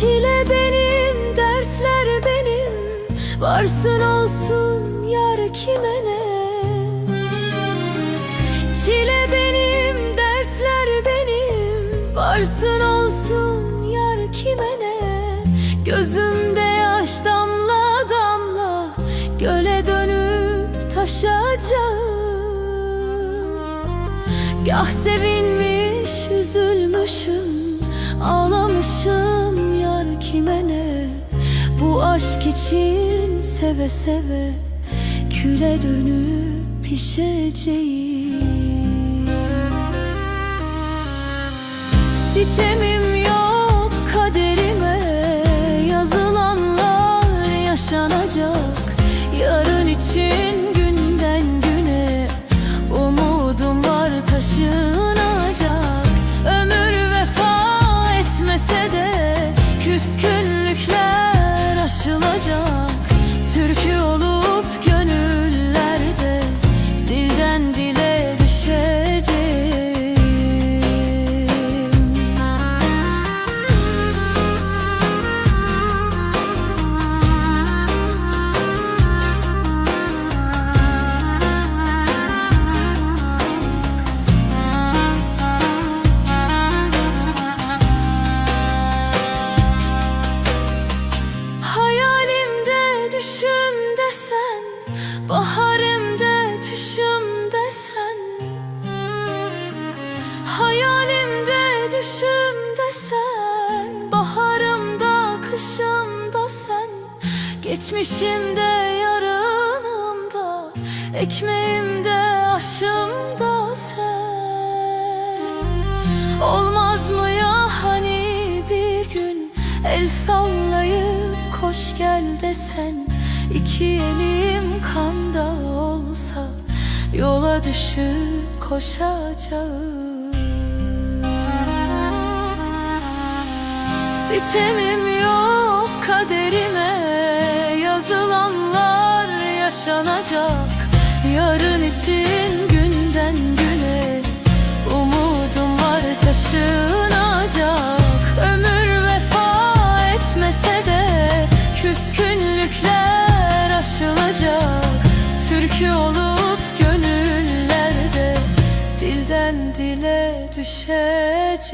Çile benim, dertler benim. Varsın olsun yar kime ne? Çile benim, dertler benim. Varsın olsun yar kime ne? Gözümde yaş damla damla Göle dönüp taşacağım. Gah sevinmiş Aşk için seve seve Küle dönüp pişeceğim. Sitemim yok kaderime Yazılanlar yaşanacak. Yarın için günden güne Umudum var taşınacak. Ömür vefa etmese de Küskünlükler aşılacak Hayalimde düşümde sen Baharımda düşümde sen Hayalimde düşümde sen Baharımda kışımda sen Geçmişimde yarınımda Ekmeğimde aşımda sen Olmaz mı ya hani bir gün El koş gel desen İki elim kanda olsa Yola düşüp koşacağım. Sitemim yok kaderime Yazılanlar yaşanacak. Yarın için günden güne Umudum var taşınacak. Ömür vefa etmese de Küskünlükler aşılacak. Türkü olup gönüllerde Dilden dile düşeceğim